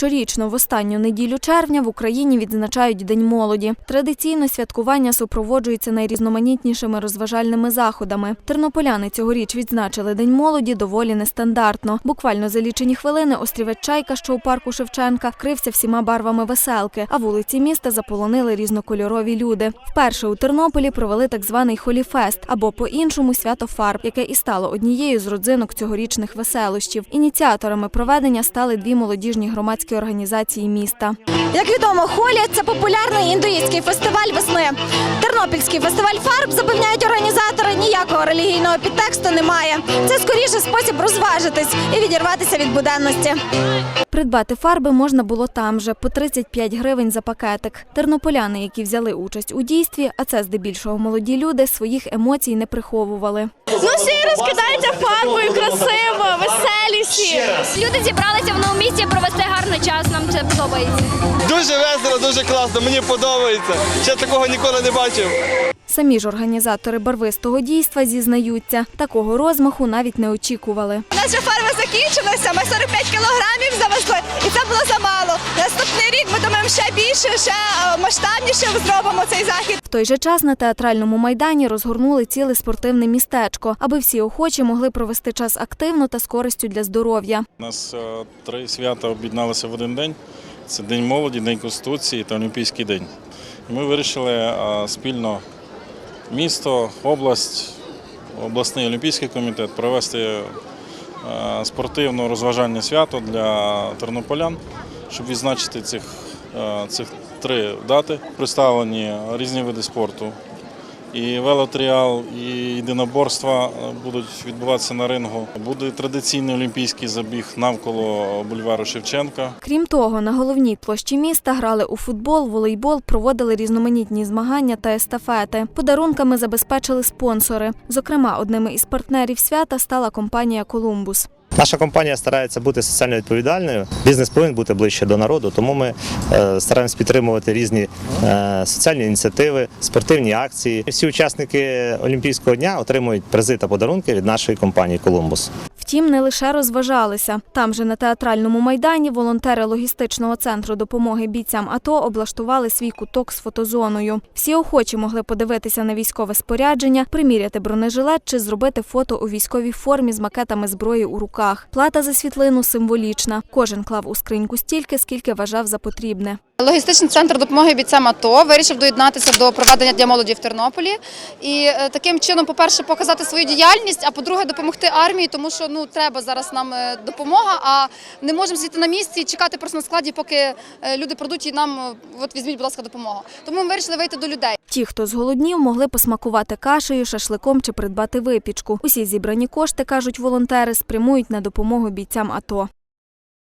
Щорічно в останню неділю червня в Україні відзначають День молоді. Традиційно святкування супроводжується найрізноманітнішими розважальними заходами. Тернополяни цьогоріч відзначили День молоді доволі нестандартно. Буквально за лічені хвилини острівець Чайка, що у парку Шевченка, вкрився всіма барвами веселки, а вулиці міста заполонили різнокольорові люди. Вперше у Тернополі провели так званий холіфест або по-іншому свято фарб, яке і стало однією з родзинок цьогорічних веселощів. Ініціаторами проведення стали дві молодіжні громадські організації міста. Як відомо, холі це популярний індуїстський фестиваль весни. Тернопільський фестиваль фарб запевняють організатори. Ніякого релігійного підтексту немає. Це скоріше спосіб розважитись і відірватися від буденності. Придбати фарби можна було там же по 35 гривень за пакетик. Тернополяни, які взяли участь у дійстві, а це здебільшого молоді люди, своїх емоцій не приховували. Ну всі розкидаються фарбою, красиво, веселі всі. Люди зібралися в новому місці провести гарний час. Нам це подобається. Дуже весело, дуже класно, мені подобається. Ще такого ніколи не бачив. Самі ж організатори барвистого дійства зізнаються, такого розмаху навіть не очікували. У нас вже фарби закінчилася. ми 45 кілограмів завезли, і це було замало. Думаємо ще більше, ще е, масштабніше зробимо цей захід. В той же час на театральному майдані розгорнули ціле спортивне містечко, аби всі охочі могли провести час активно та з користю для здоров'я. У нас е, три свята об'єдналися в один день. Це День молоді, День Конституції та Олімпійський день. І ми вирішили е, спільно місто, область, обласний олімпійський комітет провести е, спортивно-розважальне свято для тернополян, щоб відзначити цих, цих три дати. Представлені різні види спорту. І велотріал, і єдиноборства е, будуть відбуватися на рингу. Буде традиційний олімпійський забіг навколо бульвару Шевченка. Крім того, на головній площі міста грали у футбол, волейбол, проводили різноманітні змагання та естафети. Подарунками забезпечили спонсори. Зокрема, одними із партнерів свята стала компанія Колумбус. Наша компанія старається бути соціально відповідальною. Бізнес повинен бути ближче до народу, тому ми стараємося стараємось підтримувати різні е, соціальні ініціативи, спортивні акції. Всі учасники Олімпійського дня отримують призи та подарунки від нашої компанії Колумбус. Втім, не лише розважалися. Там же на театральному майдані волонтери логістичного центру допомоги бійцям АТО облаштували свій куток з фотозоною. Всі охочі могли подивитися на військове спорядження, приміряти бронежилет чи зробити фото у військовій формі з макетами зброї у руках. Плата за світлину символічна. Кожен клав у скриньку стільки, скільки вважав за потрібне. Логістичний центр допомоги бійцям АТО вирішив доєднатися до проведення Дня молоді в Тернополі і е, таким чином, по-перше, показати свою діяльність, а по-друге, допомогти армії, тому що ну треба зараз нам е, допомога. А не можемо сидіти на місці і чекати просто на складі, поки е, люди прийдуть і нам от візьміть, будь ласка, допомогу. Тому ми вирішили вийти до людей. Ті, хто зголоднів, могли посмакувати кашею, шашликом чи придбати випічку. Усі зібрані кошти, кажуть волонтери, спрямують на допомогу бійцям АТО.